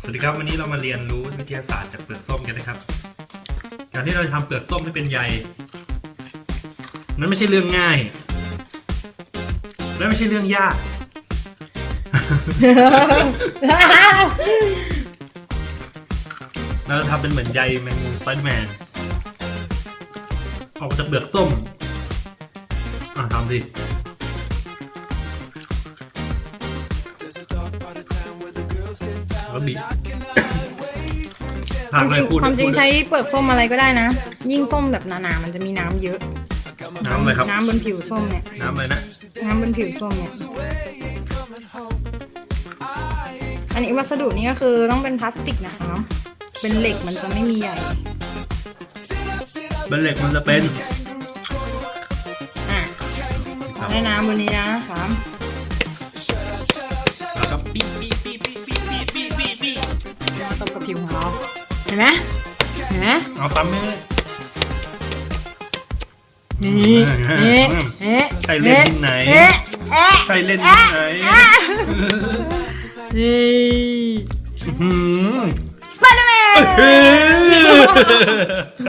สวัสดีครับวันนี้เรามาเรียนรู้วิทยาศาสตร์จากเปลือกส้มกันนะครับ การที่เราจะทำเปลือกส้มให้เป็นใยนั้นไม่ใช่เรื่องง่ายและไม่ใช่เรื่องยาก เราจะทำเป็นเหมือนใยแมงมุมสไปเดอร์แมนออกมาจากเปลือกส้มอะทำดิ แล้วบีบความเลจริยงพูดความจริงพูดใช้เปลือกส้มอะไรก็ได้นะ ยิ่งส้มแบบหนาๆมันจะมีน้ำเยอะ น้ำอะไรครับ น้ำบนผิวส้มเนี่ย น้ำอะไรนะ น้ำบนผิวส้มเนี่ย อันนี้วัสดุนี้ก็คือต้องเป็นพลาสติกนะคะเนาะ เป็นเหล็กมันจะไม่มีใหญ่ เป็นเหล็กมันจะเป็นอะได้น้ำบนนี้นะครั กับผิวของเราเห็นไหมเห็นไหมเอาปั๊มไม่ได้นี่อืมนี่เอ๊ะใครเล่นที่ไหนเอ๊ะเอ๊ะใครเล่นที่ไหนนี่อื้อหือสไปเดอร์แมนเฮ้ย